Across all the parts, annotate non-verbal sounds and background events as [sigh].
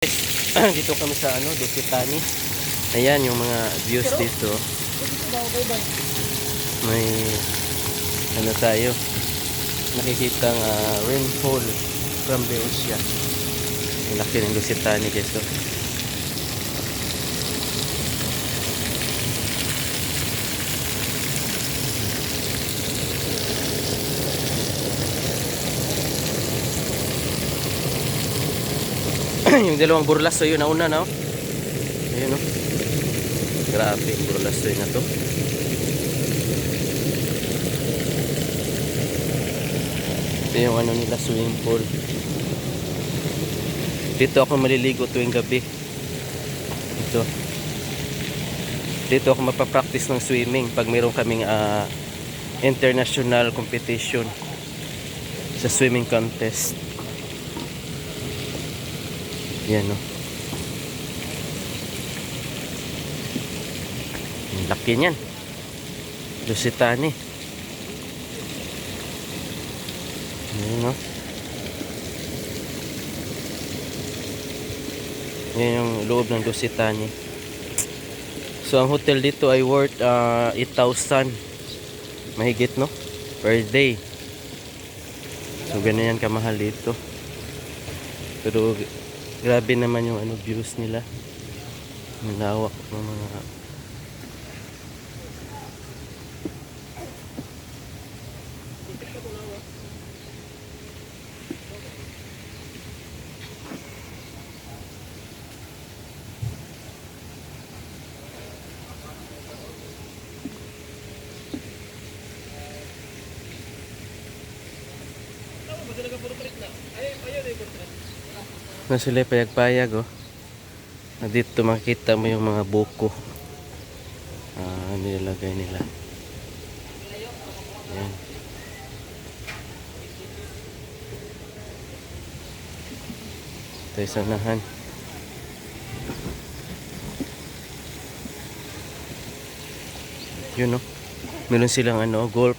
[coughs] dito kami sa ano, Dukitani. Ayan yung mga views dito. May ano tayo. Nakikita ang ah, rainfall from the ocean. Ang laki ng Dukitani guys. Yung dalawang burlaso yun nauna na oh. Ayun oh. Grabe yung burlaso yun na to. Ito yung ano nila swimming pool. Dito ako maliligo tuwing gabi. Dito. Dito ako mapapractice ng swimming pag mayroon kaming ah, international competition sa swimming contest. Yan no. Ang laki niyan. Lusitani. Yan no. Yan yung loob ng Lusitani. So ang hotel dito ay worth ah, 8,000 mahigit no per day. So ganyan yan kamahal dito. Pero grabe naman yung ano views nila. Ang lawak ng mga na sila payag-payag oh. Dito makita mo yung mga buko. Ah, nilagay nila. Yan. Ito yung sanahan. Yun oh. Meron silang ano, golf.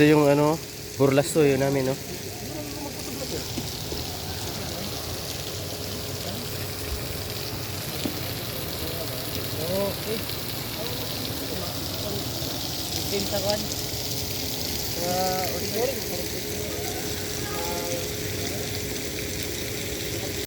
Ito yung ano, burlaso yun namin, no? Okay. Sa auditorium.